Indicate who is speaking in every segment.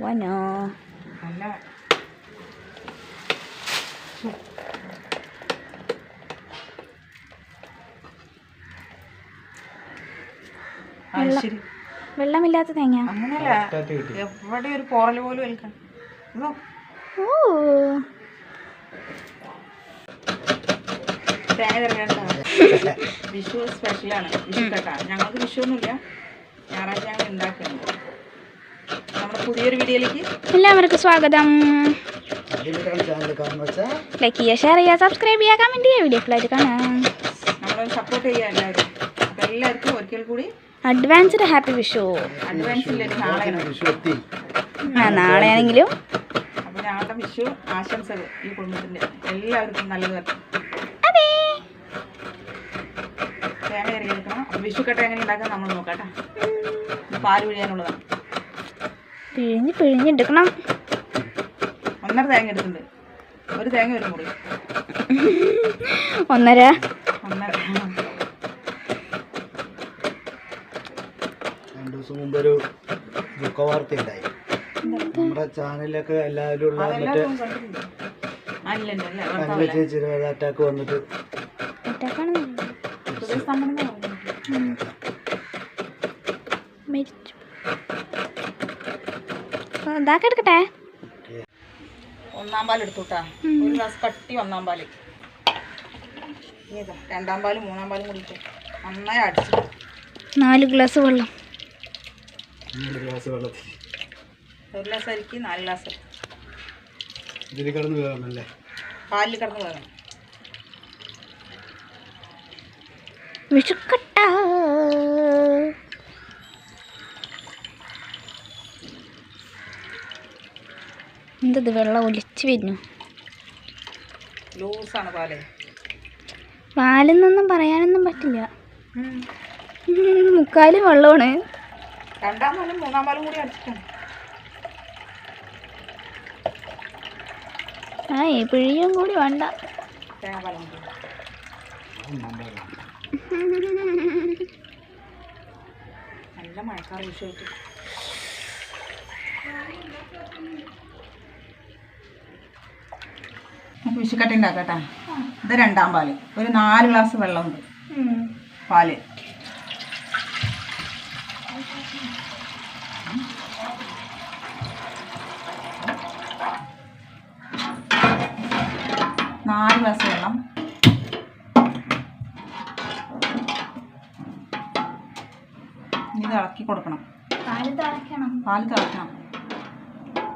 Speaker 1: വനോ
Speaker 2: അത്
Speaker 1: വെള്ളമില്ലാത്ത തേങ്ങ.
Speaker 2: അങ്ങനെയല്ല എവിടെ ഒരു പോറൽ പോലും ഏൽക്കാൻ.
Speaker 1: ഓ.
Speaker 2: തേങ്ങ വിഷു സ്പെഷ്യലാണ് വിഷു കേട്ടാ. ഞങ്ങൾക്ക് വിഷു ഒന്നുമില്ല. ഞായറാഴ്ച ഞങ്ങൾ ഉണ്ടാക്കുന്നുണ്ട് നമ്മുടെ പുതിയൊരു വീഡിയോയിലേക്ക്
Speaker 1: എല്ലാവർക്കും സ്വാഗതം. ലൈക്ക് ചെയ്യുക ഷെയർ ചെയ്യുക സബ്സ്ക്രൈബ് ചെയ്യുക കമന്റ് ചെയ്യുക വീഡിയോ ഫുള്ളായിട്ട് കാണാം.
Speaker 2: നമ്മളെ സപ്പോർട്ട് ചെയ്യുക എല്ലാവരും. അപ്പം എല്ലാവർക്കും ഒരിക്കൽ കൂടി
Speaker 1: അഡ്വാൻസ്ഡ് ഹാപ്പി വിഷു
Speaker 2: അഡ്വാൻസ് ഇല്ലൊരു നാളെയാണ്
Speaker 3: വിഷു എത്തി.
Speaker 1: ആ നാളെയാണെങ്കിലും.
Speaker 2: അപ്പോൾ ഞങ്ങളുടെ വിഷു ആശംസകൾ ഈ കുടുംബത്തിന്റെ എല്ലാവർക്കും നല്ലത്
Speaker 1: അതെ.
Speaker 2: തേങ്ങ കറി എടുക്കണം? എങ്ങനെ ഉണ്ടാക്കാൻ നമ്മൾ നോക്കാം കേട്ടോ. പാൽ പിഴിയാനുള്ളതാണ്.
Speaker 1: പിഴിഞ്ഞ് പിഴിഞ്ഞെടുക്കണം.
Speaker 2: ഒന്നര തേങ്ങ എടുത്തിട്ടുണ്ട്. ഒരു തേങ്ങ ഒരു മുറി.
Speaker 1: ഒന്നര.
Speaker 2: ഒന്നര.
Speaker 3: രണ്ടു ദിവസം മുമ്പ് ഒരു ദുഃഖ വാർത്ത ഉണ്ടായി നമ്മുടെ ചാനലിലൊക്കെ എല്ലാവരും ഉള്ള മറ്റേ
Speaker 2: കണ്ടിട്ടുണ്ട്. അല്ല?
Speaker 3: ചെറിയ അറ്റാക്ക് വന്നിട്ട്
Speaker 1: ഒറ്റക്കാണ് ഇതാക്കി എടുക്കട്ടെ.
Speaker 2: ഒന്നാം പാൽ എടുത്തുട്ടാ ഒരു ഗ്ലാസ് കട്ടി ഒന്നാം പാൽ. രണ്ടാം പാലും മൂന്നാം പാലും കൂടിയിട്ട് നന്നായി അടിച്ചു.
Speaker 1: നാല് ഗ്ലാസ് വെള്ളം.
Speaker 3: നാല് ഗ്ലാസ് വെള്ളത്തിൽ
Speaker 2: ഒരു ഗ്ലാസ് അരിക്ക് നാല് ഗ്ലാസ്
Speaker 3: ഇതിൽ കിടന്ന് കയറണല്ലേ
Speaker 2: പാലിൽ കിടന്ന് വേണം
Speaker 1: വിഷുക്കട്ട എന്തത്? വെള്ളം ഒലിച്ച് വരുന്നു പാലെന്നൊന്നും പറയാനൊന്നും പറ്റില്ല. മുക്കാൽ വെള്ളമാണ്.
Speaker 2: രണ്ടാം പാലും മൂന്നാം പാലും കൂടി അടിച്ചിട്ടാണ്.
Speaker 1: ആ ഈ പിഴിയും കൂടി വേണ്ട.
Speaker 2: നല്ല മഴക്കാർ നമുക്ക് വിഷുക്കട്ട ഉണ്ടാക്കട്ടെ ഇത് രണ്ടാം പാൽ. ഒരു നാല് ഗ്ലാസ് വെള്ളമുണ്ട്. പാൽ. നാല് ഗ്ലാസ് വെള്ളം. ഇനി ഇളക്കി കൊടുക്കണം.
Speaker 1: പാൽ തിളക്കണം.
Speaker 2: പാൽ തിളക്കണം.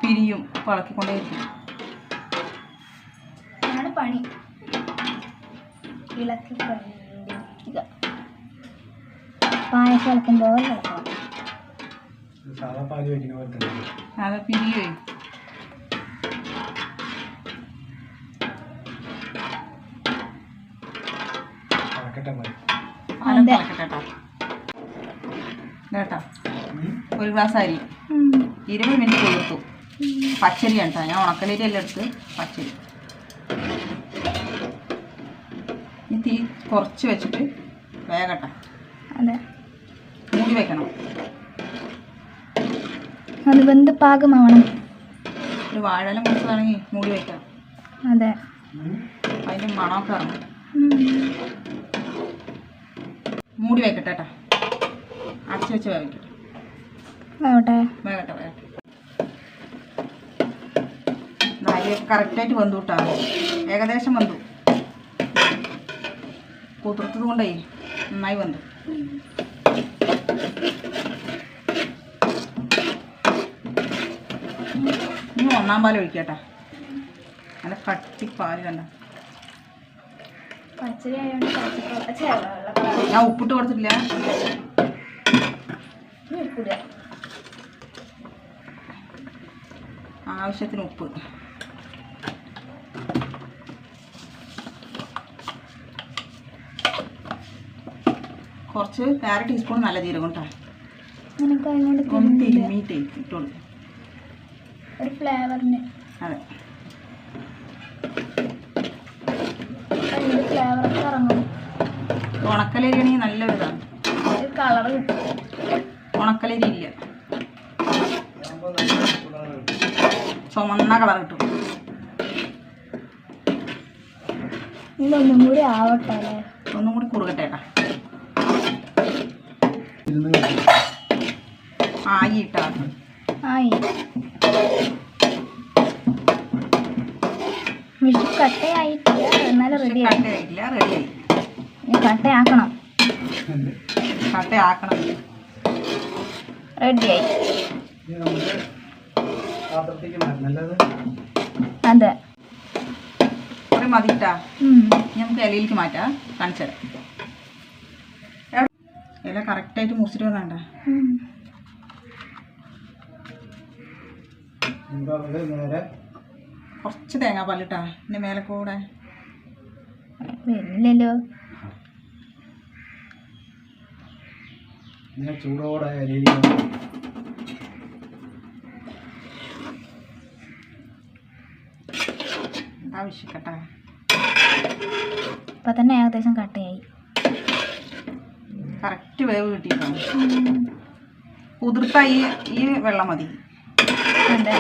Speaker 2: പിരിയും തിളക്കിക്കൊണ്ടേ ഇളക്കിക്കൊണ്ടേയിരിക്കും
Speaker 1: അതാണ് പണി. ഇളക്കി കൊണ്ടിരിക്കുക പായസം
Speaker 3: പാൽ
Speaker 2: അത്. പിരിയേ കേട്ടോ. ഒരു ഗ്ലാസ് അരി. ഇരുപത് മിനിറ്റ് കൊടുത്തു പച്ചരി കേട്ടോ ഞാൻ ഉണക്കലരി എല്ലാം എടുത്ത് പച്ചരി. ഈ തീ കുറച്ച് വെച്ചിട്ട് വേഗട്ടെ
Speaker 1: അതെ.
Speaker 2: മൂടി വെക്കണം.
Speaker 1: അത് വെന്ത് പാകമാവണം.
Speaker 2: ഒരു വാഴയില മുറിച്ചതാണെങ്കിൽ മൂടി വെക്കാം.
Speaker 1: അതെ.
Speaker 2: അതിന്റെ മണമൊക്കെ ഇറങ്ങും. മൂടി വെക്കട്ടെ കേട്ടോ. അടച്ചു വെച്ച് വേവിക്കട്ടെ
Speaker 1: വേവട്ടെ.
Speaker 2: വേഗട്ടെ കറക്റ്റായിട്ട് വന്നു കിട്ടാ ഏകദേശം വന്നു. കൂത്തുറത്തത് കൊണ്ടേ നന്നായി വന്നു. ഇനി ഒന്നാം പാൽ ഒഴിക്കട്ടെ. നല്ല കട്ടി പാൽ കണ്ട. ഞാൻ ഉപ്പിട്ട് കൊടുത്തിട്ടില്ല. ആവശ്യത്തിന് ഉപ്പ്. കുറച്ച് അര ടീസ്പൂൺ നല്ല ജീരകം കേട്ടോ
Speaker 1: നല്ല അതിനോട്
Speaker 2: ഒന്ന് തിരുമ്മിയിട്ടേ ഇട്ടോളൂ.
Speaker 1: ഒരു ഫ്ലേവറിന്
Speaker 2: അതെ.
Speaker 1: അതിന്റെ ഫ്ലേവറൊക്കെ ഇറങ്ങും.
Speaker 2: ഉണക്കലരി ആണെങ്കിൽ നല്ലൊരു ഇതാണ്.
Speaker 1: കളർ കിട്ടും
Speaker 2: ഉണക്കലരി ഇല്ല
Speaker 3: നല്ല.
Speaker 2: ചുമന്ന കളർ കിട്ടും.
Speaker 1: ഇതൊന്നും കൂടി ആവട്ടെ
Speaker 2: ഒന്നും കൂടി കുറുകട്ടെ ഏട്ടാ
Speaker 3: ഇരുന്ന്
Speaker 2: ആയി ഇട്ടാ
Speaker 1: ആയി. വിഷു കട്ടയായിട്ടില്ല എന്നാലും റെഡി
Speaker 2: കട്ടയായിട്ടില്ല റെഡിയായി
Speaker 1: കട്ടയാക്കണം.
Speaker 2: കട്ടയാക്കണം.
Speaker 1: റെഡിയായി
Speaker 3: ഇനി നമുക്ക് പാത്രത്തേക്ക് മാറ്റണം അല്ലാതെ
Speaker 1: അതെ.
Speaker 2: കുറേ മതിട്ടാ. നമുക്ക് ഇലയിലേക്ക് മാറ്റാം. കാണിച്ചു തരാം? ഇല കറക്റ്റായിട്ട് മുറിച്ചിട്ട് വന്നാണ്ട. കുറച്ച് തേങ്ങാപ്പാലിട്ടാ. ഇതിന്റെ മേലെ കൂടെ.
Speaker 3: ഇങ്ങനെ ചൂടോടെ
Speaker 2: ആവശ്യക്കട്ടാ
Speaker 1: ഇപ്പൊ തന്നെ ഏകദേശം കട്ടയായി.
Speaker 2: കറക്റ്റ് വേവ് കിട്ടിയിട്ടുണ്ട്. കുതിർത്ത ഈ ഈ വെള്ളം മതി.
Speaker 1: അതെ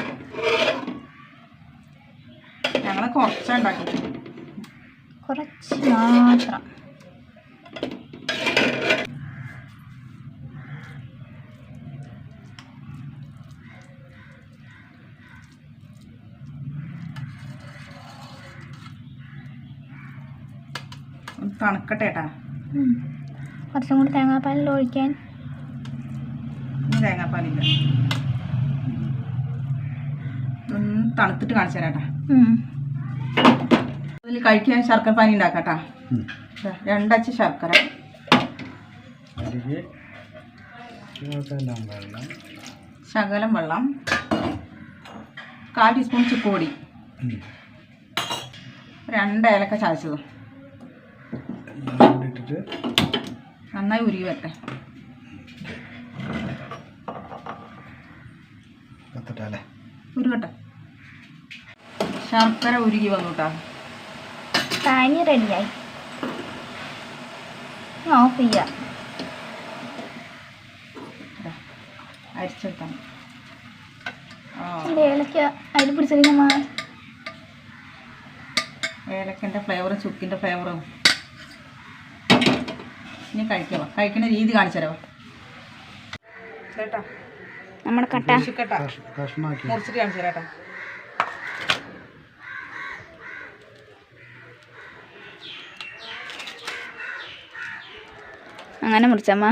Speaker 2: ഞങ്ങൾ കുറച്ചാ ഉണ്ടാക്കി
Speaker 1: കുറച്ച് മാത്രം.
Speaker 2: തണുക്കട്ടെ ഏട്ടാ.
Speaker 1: കുറച്ചും കൂടി തേങ്ങാപ്പാലിൽ ഒഴിക്കാൻ.
Speaker 2: തേങ്ങാപ്പാലില്ല. ഒന്ന് തണുത്തിട്ട് കാണിച്ചു
Speaker 1: തരാട്ടാ.
Speaker 2: അതിൽ കഴിക്കാൻ ശർക്കര പാനി ഉണ്ടാക്കാട്ടാ. രണ്ടച്ച് ശർക്കര.
Speaker 3: വെള്ളം.
Speaker 2: ശകലം വെള്ളം. കാൽ ടീസ്പൂൺ ചുക്കുപൊടി
Speaker 3: ഉം.
Speaker 2: രണ്ട് ഏലക്ക ചതച്ചതും.
Speaker 3: ഇട്ടിട്ട്
Speaker 2: നന്നായി ഉരുകി വരട്ടെ ഉരുകട്ടെ. ശർക്കര ഉരുകി വന്നു കേട്ടോ
Speaker 1: പാനി റെഡിയായി. ഓഫ് ചെയ്യാം
Speaker 2: അരിച്ചെടുത്താൽ
Speaker 1: ഏലക്ക അതിൽ പിടിച്ചിരിക്കുന്ന
Speaker 2: ഏലക്കന്റെ ഫ്ലേവറും ചുക്കിന്റെ ഫ്ലേവറും ഇനി കഴിക്കാം കഴിക്കുന്ന രീതി കാണിച്ചു തരാം. ചേട്ടാ
Speaker 1: നമ്മുടെ കട്ട.
Speaker 2: കേട്ടാ
Speaker 3: കഷ്- കഷ്ണാക്കി.
Speaker 2: മുറിച്ചിട്ട് കാണിച്ചു തരാട്ടാ
Speaker 1: അങ്ങനെ മുറിച്ചമ്മ.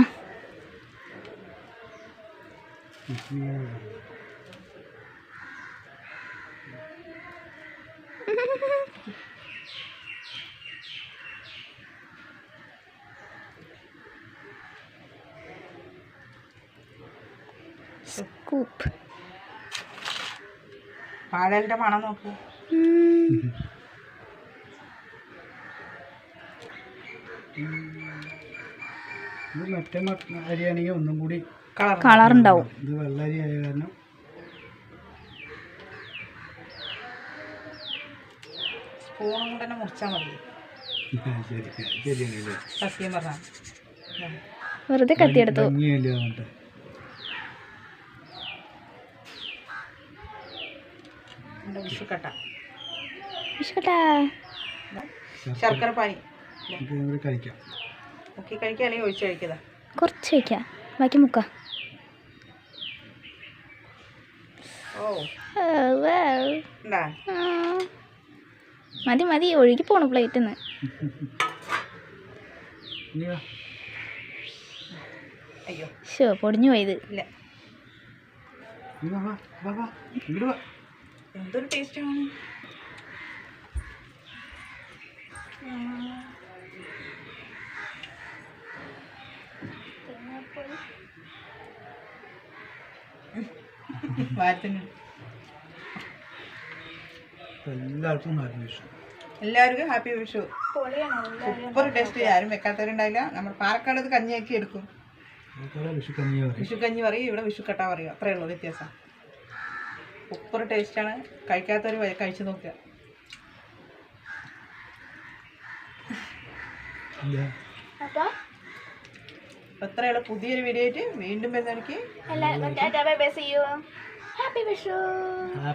Speaker 1: സ്കൂപ്പ്
Speaker 2: പാടലിന്റെ മണം നോക്കൂ.
Speaker 3: മറ്റേ അരിയാണെങ്കിൽ ഒന്നും കൂടി
Speaker 2: കളർ
Speaker 1: ഉണ്ടാവും.
Speaker 3: ഇത് വെള്ളരി ആയ കാരണം.
Speaker 2: സ്പൂണും കൊണ്ട് തന്നെ മുറിച്ചാൽ മതി.
Speaker 1: വെറുതെ കത്തിയെടുത്തു.
Speaker 3: ഭംഗിയല്ലേ
Speaker 2: വിഷുക്കട്ട.
Speaker 1: വിഷുക്കട്ട.
Speaker 2: ശർക്കര പാനി
Speaker 3: കഴിക്കാം.
Speaker 2: മുക്കി കഴിക്കുക അല്ലെങ്കിൽ ഒഴിച്ച് കഴിക്കതാ
Speaker 1: കുറച്ച് കഴിക്കാം. ബാക്കി മുക്ക.
Speaker 2: ഓ.
Speaker 1: മതി മതി. ഒഴുകി പോണു പ്ലേറ്റിൽ നിന്ന്
Speaker 2: അയ്യോ.
Speaker 1: ഷോ പൊടിഞ്ഞു പോയത്.
Speaker 2: ഇല്ല. എന്തൊരു ടേസ്റ്റാണ്
Speaker 3: എല്ലാവർക്കും ഹാപ്പി വിഷു
Speaker 2: എല്ലാവർക്കും ഹാപ്പി വിഷു. സൂപ്പർ ടേസ്റ്റ് ആരും വെക്കാത്തവരുണ്ടായില്ല നമ്മൾ പാലക്കാട് ഇത് കഞ്ഞിയാക്കി എടുക്കും.
Speaker 3: വിഷുക്കഞ്ഞി പറയും.
Speaker 2: വിഷു കഞ്ഞി പറയും ഇവിടെ വിഷുക്കട്ട കട്ട പറയും. അത്രേ ഉള്ളൂ വ്യത്യാസം. സൂപ്പർ ടേസ്റ്റാണ്. കഴിക്കാത്തവർ കഴിച്ചു നോക്കുക. എത്രയുള്ള പുതിയൊരു വീഡിയോ ആയിട്ട് വീണ്ടും
Speaker 1: വരുന്ന
Speaker 4: എനിക്ക് വിഷു.
Speaker 1: ഹാപ്പി